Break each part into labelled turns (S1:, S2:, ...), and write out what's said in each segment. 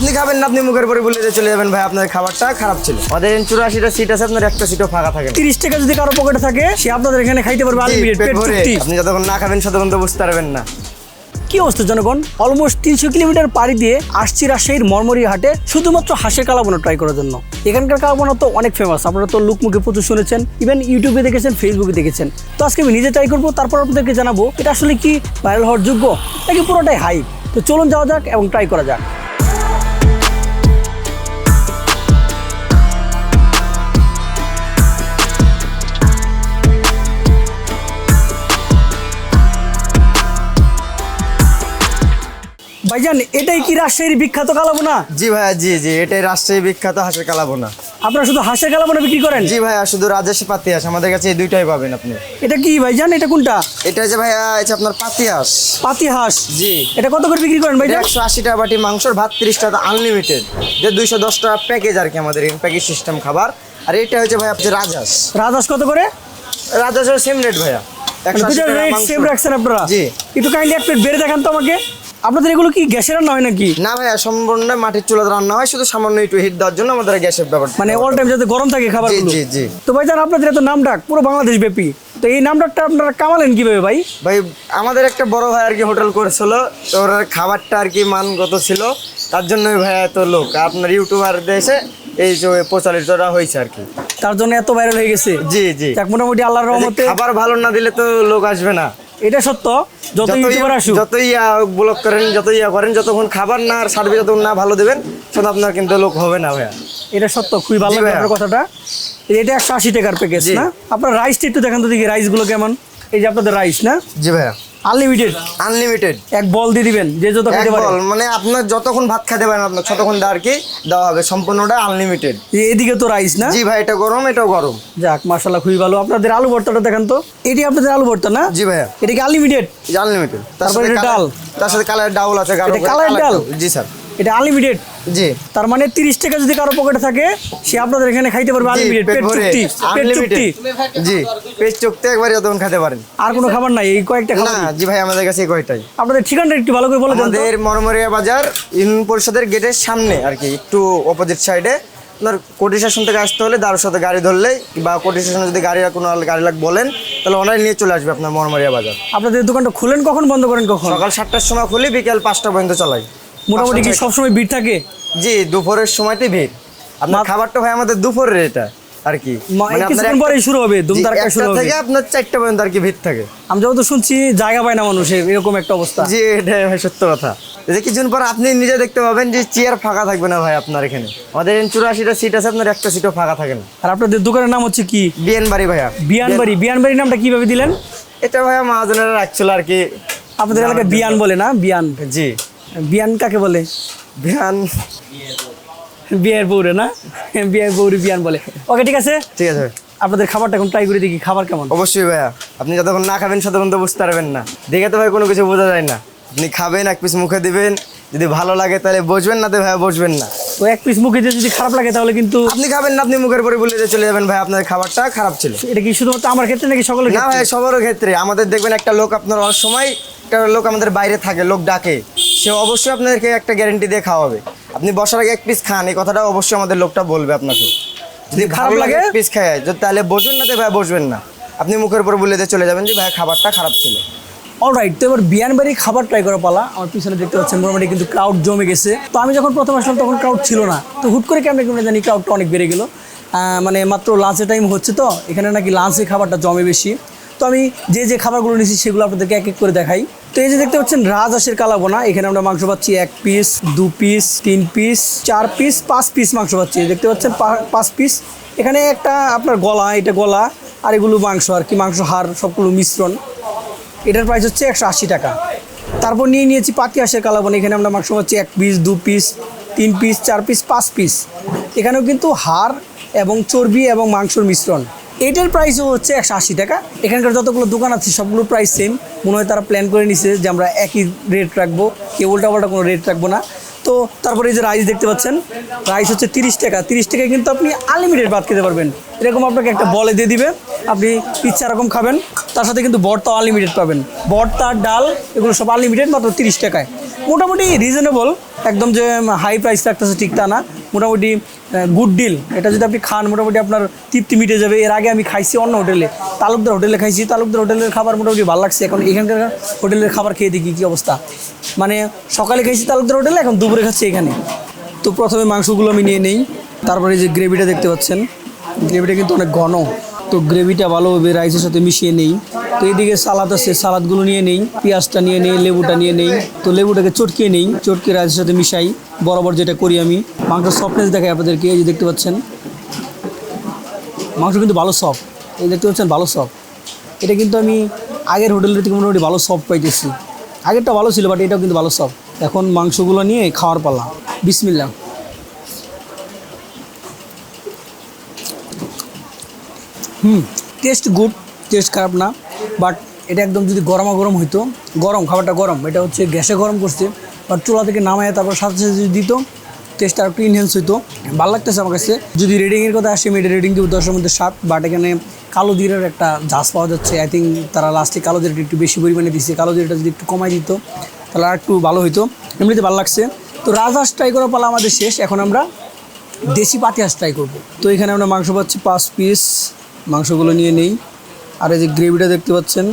S1: আপনি খাবেন না আপনি মুখের পরে বলে দিয়ে চলে যাবেন। ভাই আপনার খাবারটা খারাপ ছিল। আমাদের চুরাশিটা সিট আছে আপনার একটা সিটও ফাঁকা থাকে
S2: তিরিশ টাকা যদি কারও পকেটে থাকে সে আপনাদের এখানে খাইতে পারবে আনলিমিটেড
S1: পেট
S2: পেট
S1: আপনি যতক্ষণ না খাবেন ততক্ষণ তো বুঝতে পারবেন না।
S2: কি অবস্থা জনগণ? অলমোস্ট তিনশো কিলোমিটার পাড়ি দিয়ে আসছি রাজশাহীর মরমরি হাটে শুধুমাত্র হাঁসের কালাবোনা ট্রাই করার জন্য। এখানকার কালাবোনা তো অনেক ফেমাস আপনারা তো লুক মুখে প্রচুর শুনেছেন ইভেন ইউটিউবে দেখেছেন ফেসবুকে দেখেছেন। তো আজকে আমি নিজে ট্রাই করব তারপর আপনাদেরকে জানাব এটা আসলে কি ভাইরাল হওয়ার যোগ্য নাকি পুরোটাই হাইপ তো চলুন যাওয়া যাক এবং ট্রাই করা যাক। ভাইজান এটাই কি রাজশাহীর বিখ্যাত কালাবোনা?
S1: জি ভাইয়া জি জি এটাই রাজশাহী বিখ্যাত হাঁসের কালাবোনা।
S2: আপনারা শুধু হাঁসের কালাবোনা বিক্রি করেন?
S1: জি ভাইয়া শুধু রাজেশ পাতি হাঁস আমাদের কাছে এই দুইটাই পাবেন আপনি।
S2: এটা কি ভাইজান এটা কোনটা?
S1: এটা যে ভাইয়া এটা আপনার পাতি হাঁস।
S2: পাতি হাঁস।
S1: জি।
S2: এটা কত করে বিক্রি করেন ভাইজান?
S1: একশো আশি টাকা বাটি মাংসর ভাত তিরিশ টাকা আনলিমিটেড যে দুইশো দশ টাকা প্যাকেজ আর কি আমাদের প্যাকেজ সিস্টেম খাবার। আর এটা হচ্ছে ভাই আপনি রাজহাঁস।
S2: রাজহাঁস কত করে?
S1: রাজহাঁসের সেম রেট ভাইয়া। একশো আশি টাকা
S2: সেম রাখছেন আপনারা?
S1: জি।
S2: একটু কাইন্ডলি এক প্লেট বেড়ে দেখান তো আমাকে। আপনাদের এগুলো কি গ্যাসের রান্না হয় নাকি?
S1: না ভাইয়া সম্পূর্ণ মাটির চুলাতে রান্না হয় শুধু সামান্য একটু হিট দেওয়ার জন্য আমাদের গ্যাসের ব্যাপার
S2: মানে অল টাইম যাতে গরম থাকে খাবার
S1: জি, জি।
S2: তো ভাই জান আপনাদের এত নাম ডাক পুরো বাংলাদেশ ব্যাপী। তো এই নাম ডাকটা আপনারা কামালেন কীভাবে ভাই?
S1: ভাই আমাদের একটা বড় ভাই আর কি হোটেল করেছিল তো ওর খাবারটা আর কি মানগত ছিল তার জন্যই ভাই এত লোক। আপনার ইউটিউবার দেশে এই যে প্রচারিতটা হয়েছে আর কি।
S2: তার জন্য এত ভাইরাল হয়ে গেছে?
S1: জি জি।
S2: মোটামুটি আল্লাহর রহমতে
S1: খাবার ভালো না দিলে তো লোক আসবে না।
S2: এটা সত্য যত
S1: যতই
S2: ইউটিউবার আসুক।
S1: যতই ইয়া ব্লক করেন যতই ইয়া করেন যতক্ষণ খাবার না আর সার্ভিস যতক্ষণ না ভালো দেবেন তখন আপনার কিন্তু লোক হবে না ভাইয়া।
S2: এটা সত্য খুবই ভালো
S1: লাগে।
S2: আপনার কথাটা। এটা একশো আশি টাকার প্যাকেজ না? আপনার রাইসটা একটু দেখেন তো দেখি রাইসগুলো কেমন? এই যে আপনাদের রাইস না?
S1: জি ভাইয়া।
S2: আনলিমিটেড
S1: আনলিমিটেড
S2: এক বল দিয়ে দিবেন যে যত খেতে
S1: পারেন মানে আপনার যতক্ষণ ভাত খেতে পারেন আপনার ততক্ষণ আর কি দেওয়া হবে। সম্পূর্ণটা আনলিমিটেড
S2: এদিকে তো রাইস না?
S1: জি ভাই এটা গরম এটাও গরম।
S2: যাক মাশাল্লাহ খুবই ভালো। আপনাদের আলু ভর্তাটা দেখেন তো। এটি আপনাদের আলু ভর্তা না?
S1: জি ভাইয়া।
S2: এটা কি আনলিমিটেড
S1: আনলিমিটেড
S2: তারপরে ডাল?
S1: তার সাথে কালার ডাউল আছে
S2: কালার ডাল?
S1: জি স্যার।
S2: এটা আনলিমিটেড
S1: জি।
S2: তার মানে তিরিশ টাকা যদি কারও পকেটে থাকে সে আপনাদের এখানে খাইতে পারবে আনলিমিটেড
S1: পেট
S2: চুক্তি পেট চুক্তি।
S1: জি পেট চুক্তি একবার যতক্ষণ খেতে পারেন।
S2: আর কোনো খাবার নাই এই কয়েকটা খাবার না
S1: জি ভাই আমাদের কাছে এই কয়টাই
S2: আপনাদের ঠিকানাটা একটু ভালো করে বলে দেন
S1: আমাদের মরমরিয়া বাজার ইউনিয়ন পরিষদের গেটের সামনে আর কি একটু অপোজিট সাইডে আপনার কোটি স্টেশন থেকে আসতে হলে দারুর সাথে গাড়ি ধরলে বা কোটি স্টেশনে যদি গাড়ি কোনো গাড়ি লাগ বলেন তাহলে অনলাইন নিয়ে চলে আসবে আপনার মরমরিয়া বাজার।
S2: আপনাদের দোকানটা খুলেন কখন বন্ধ করেন কখন?
S1: সকাল সাতটার সময় খুলি বিকেল পাঁচটা পর্যন্ত চালাই।
S2: মোটামুটি কি সবসময় ভিড় থাকে?
S1: জি দুপুরের সময়তে ভিড়। আপনার খাবারটা হয় আমাদের দুপুরের এটা আর কি।
S2: মা- এই
S1: আপনার
S2: কিছুক্ষণ
S1: একটা-
S2: শুরু হবে শুরু হবে।
S1: থেকে আপনার চারটা পর্যন্ত আর কি ভিড় থাকে।
S2: আমি যত শুনছি জায়গা পায় না মানুষের এরকম একটা অবস্থা।
S1: জি ভাই সত্য কথা। এই যে কিছুদিন পর আপনি নিজে দেখতে পাবেন যে চেয়ার ফাঁকা থাকবে না ভাই আপনার এখানে। আমাদের চুরাশিটা সিট আছে আপনার একটা সিটও ফাঁকা থাকে না।
S2: আর আপনাদের দোকানের নাম হচ্ছে কি?
S1: বিএন বাড়ি ভাইয়া।
S2: বিয়ানবাড়ি। বিয়ানবাড়ির নামটা কীভাবে দিলেন?
S1: এটা ভাইয়া মহাজনেরা রাখছিল আর কি
S2: আপনাদের এলাকায় বিয়ান বলে না? বিয়ান।
S1: জি।
S2: বিয়ান কাকে বলে?
S1: বিয়ান।
S2: বিয়ের বউরে না? বিয়ের বউরে বিয়ান বলে। ওকে ঠিক আছে?
S1: ঠিক আছে।
S2: আপনাদের খাবারটা এখন ট্রাই করে দেখি খাবার কেমন?
S1: অবশ্যই ভাইয়া। আপনি যতক্ষণ না খাবেন ততক্ষণ তো বুঝতে পারবেন না। দেখে তো ভাই কোনো কিছু বোঝা যায় না। আপনি খাবেন এক পিস মুখে দিবেন। যদি ভালো লাগে তাহলে বসবেন না তো ভাইয়া বসবেন না।
S2: তো এক পিস মুখে দিয়ে যদি খারাপ লাগে তাহলে কিন্তু
S1: আপনি খাবেন না আপনি মুখের পরে বলে চলে যাবেন ভাই আপনার খাবারটা খারাপ ছিল।
S2: এটা কি শুধুমাত্র আমার ক্ষেত্রে নাকি সকলের
S1: না ভাই সবারও ক্ষেত্রে। আমাদের দেখবেন একটা লোক আপনার অনেক সময় একটা লোক আমাদের বাইরে থাকে লোক ডাকে। সে অবশ্যই আপনাদেরকে একটা গ্যারেন্টি দিয়ে খাওয়াবে। আপনি বসার আগে এক পিস খান এই কথাটা অবশ্যই আমাদের লোকটা বলবে আপনাকে। যদি
S2: খারাপ
S1: লাগে
S2: লাগে?
S1: পিস খায় যদি তাহলে বসবেন না তো ভাই বসবেন না। আপনি মুখের উপর বলে দিয়ে চলে যাবেন যে ভাই খাবারটা খারাপ ছিল।
S2: অলরাইট তো এবার বিয়ানবাড়ি খাবার ট্রাই করা পালা। আমার পিছনে দেখতে পাচ্ছেন মোটামুটি কিন্তু ক্রাউড জমে গেছে। তো আমি যখন প্রথম আসলাম তখন ক্রাউড ছিল না। তো হুট করে কেমন কেমন জানি ক্রাউডটা অনেক বেড়ে গেলো। মানে মাত্র লাঞ্চের টাইম হচ্ছে তো। এখানে নাকি লাঞ্চে খাবারটা জমে বেশি। তো আমি যে যে খাবারগুলো নিয়েছি সেগুলো আপনাদেরকে এক এক করে দেখাই। তো এই যে দেখতে পাচ্ছেন, রাজহাঁসের কালাবোনা। এখানে আমরা মাংস পাচ্ছি এক পিস দু পিস তিন পিস চার পিস পাঁচ পিস মাংস পাচ্ছি। দেখতে পাচ্ছেন পাঁচ পিস এখানে একটা আপনার গলা, এটা গলা, আর এগুলো মাংস, আর কি মাংস, হাড়, সবগুলো মিশ্রণ। এটার প্রাইস হচ্ছে একশো আশি টাকা। তারপর নিয়ে নিয়েছি পাতি হাঁসের কালাবন। এখানে আমরা মাংস পাচ্ছি এক পিস দু পিস তিন পিস চার পিস পাঁচ পিস এখানেও কিন্তু হাড় এবং চর্বি এবং মাংসর মিশ্রণ। এটার প্রাইসও হচ্ছে একশো আশি টাকা। এখানকার যতগুলো দোকান আছে, সবগুলোর প্রাইস সেম মনে হয় তারা প্ল্যান করে নিছে যে আমরা একই রেট রাখব, কেউ উল্টাপাল্টা কোনো রেট রাখব না। তো তারপরে এই যে রাইস দেখতে পাচ্ছেন রাইস হচ্ছে তিরিশ টাকা। তিরিশ টাকায় কিন্তু আপনি আনলিমিটেড ভাত খেতে পারবেন। এরকম আপনাকে একটা বলে দিয়ে দিবে আপনি ইচ্ছা রকম খাবেন। তার সাথে কিন্তু ভর্তা আনলিমিটেড পাবেন। ভর্তা ডাল এগুলো সব আনলিমিটেড মাত্র তিরিশ টাকায়। মোটামুটি রিজনেবল একদম যে হাই প্রাইস রাখতেছে ঠিক তা না। মোটামুটি গুড ডিল এটা যদি আপনি খান মোটামুটি আপনার তৃপ্তি মিটে যাবে। এর আগে আমি খাইছি অন্য হোটেলে। তালুকদার হোটেলে খাইছি। তালুকদার হোটেলের খাবার মোটামুটি ভালো লাগছে। এখন এখানকার হোটেলের খাবার খেয়ে দেখি কী অবস্থা। মানে সকালে খাইছি তালুকদার হোটেলে, এখন দুপুরে খাচ্ছি এখানে। তো প্রথমে মাংসগুলো আমি নিয়ে নেই। তারপরে যে গ্রেভিটা দেখতে পাচ্ছেন। গ্রেভিটা কিন্তু অনেক ঘন। তো গ্রেভিটা ভালোভাবে রাইসের সাথে মিশিয়ে নেই। তো এইদিকে সালাদ আছে সালাদগুলো নিয়ে নেই, পেঁয়াজটা নিয়ে নেই, লেবুটা নিয়ে নেই। তো লেবুটাকে চটকিয়ে নেই, চটকিয়ে রাইসের সাথে মিশাই। বরাবর যেটা করি আমি। মাংসের সফটনেস দেখাই আপনাদেরকে, এই যে দেখতে পাচ্ছেন। মাংস কিন্তু ভালো সফট এই দেখতে পাচ্ছেন, ভালো সফট এটা কিন্তু আমি আগের হোটেলের থেকে মোটামুটি ভালো সফট পাইতেছি। আগেরটা ভালো ছিল বাট এটাও কিন্তু ভালো সব এখন মাংসগুলো নিয়ে খাওয়ার পালা। বিসমিল্লা হুম টেস্ট গুড টেস্ট খারাপ না বাট এটা একদম যদি গরমা গরম হইতো, গরম, খাবারটা গরম, এটা হচ্ছে গ্যাসে গরম করছে বাট চুলা থেকে নামায় তারপর সাথে সাথে যদি দিত টেস্টটা একটু ইনহেন্স হইতো। ভালো লাগতেছে আমার কাছে। যদি রেটিংয়ের কথা আসে, আমি এটা রেটিং দিব দশের মধ্যে সাত বাট এখানে কালো জিরার একটা ঝাঁস পাওয়া যাচ্ছে। আই থিঙ্ক তারা লাস্টে কালো জিরাটা একটু বেশি পরিমাণে দিচ্ছে কালো জিরাটা যদি একটু কমাই দিত, তাহলে আর একটু ভালো হইতো। এমনিতে ভালো লাগছে। তো রাজহাঁস ট্রাই করা পালা আমাদের শেষ। এখন আমরা দেশি পাতি হাঁস ট্রাই করব। তো এখানে আমরা মাংস পাচ্ছি পাঁচ পিস মাংসগুলো নিয়ে নেই। আর এই যে গ্রেভিটা দেখতে পাচ্ছেন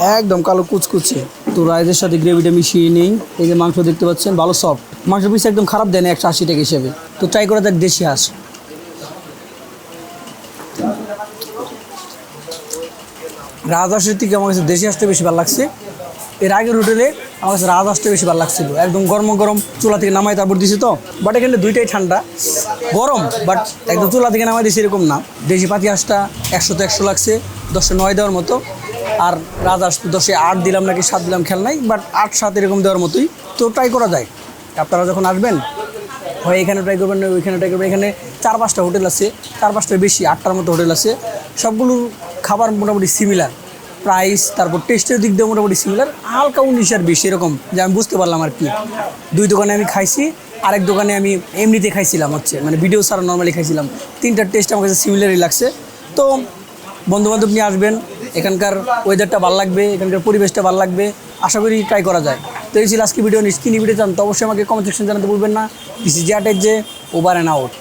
S2: একদম কালো কুচকুচে। তো রাইসের সাথে গ্রেভিটা মিশিয়ে নেই। এই যে মাংস দেখতে পাচ্ছেন, ভালো সফট মাংস পিস একদম খারাপ দেয় না, একশো আশি টাকা হিসেবে। তো ট্রাই করা যাক দেশি হাঁস। রাজহাঁসের থেকে আমার কাছে দেশি হাঁসটা বেশি ভালো লাগছে। এর আগের হোটেলে আমার কাছে রাজহাঁসটা বেশি ভালো লাগছিল। একদম গরম গরম চুলা থেকে নামাই তারপর দিছি তো। বাট এখানে দুইটাই ঠান্ডা। গরম বাট একদম চুলা থেকে নামাই দিছি এরকম না। দেশি পাতি হাঁসটা একশো তো একশো লাগছে। দশে নয় দেওয়ার মতো। আর তো দশে আট দিলাম নাকি সাত দিলাম খেয়াল নাই বাট আট সাত এরকম দেওয়ার মতোই। তো ট্রাই করা যায়। আপনারা যখন আসবেন, হয় এখানে ট্রাই করবেন না ওইখানে ট্রাই করবেন। এখানে চার পাঁচটা হোটেল আছে, চার পাঁচটার বেশি, আটটার মতো হোটেল আছে। সবগুলো খাবার মোটামুটি সিমিলার প্রাইস তারপর টেস্টের দিক দিয়ে মোটামুটি সিমিলার হালকা উনিশ আর বেশি, এরকম। যে আমি বুঝতে পারলাম আর কি। দুই দোকানে আমি খাইছি, আরেক দোকানে আমি এমনিতে খাইছিলাম হচ্ছে। মানে ভিডিও ছাড়া নর্মালি খাইছিলাম। তিনটার টেস্ট আমার কাছে সিমিলারই লাগছে। তো বন্ধুবান্ধব নিয়ে আসবেন এখানকার ওয়েদারটা ভালো লাগবে, এখানকার পরিবেশটা ভালো লাগবে, আশা করি ট্রাই করা যায়। তো এই ছিল আজকে ভিডিও নিশ্চিত ভিডিও চান তো অবশ্যই আমাকে কমেন্ট সেকশন জানাতে বলবেন না। দিস ইজ যে ওভার অ্যান্ড আউট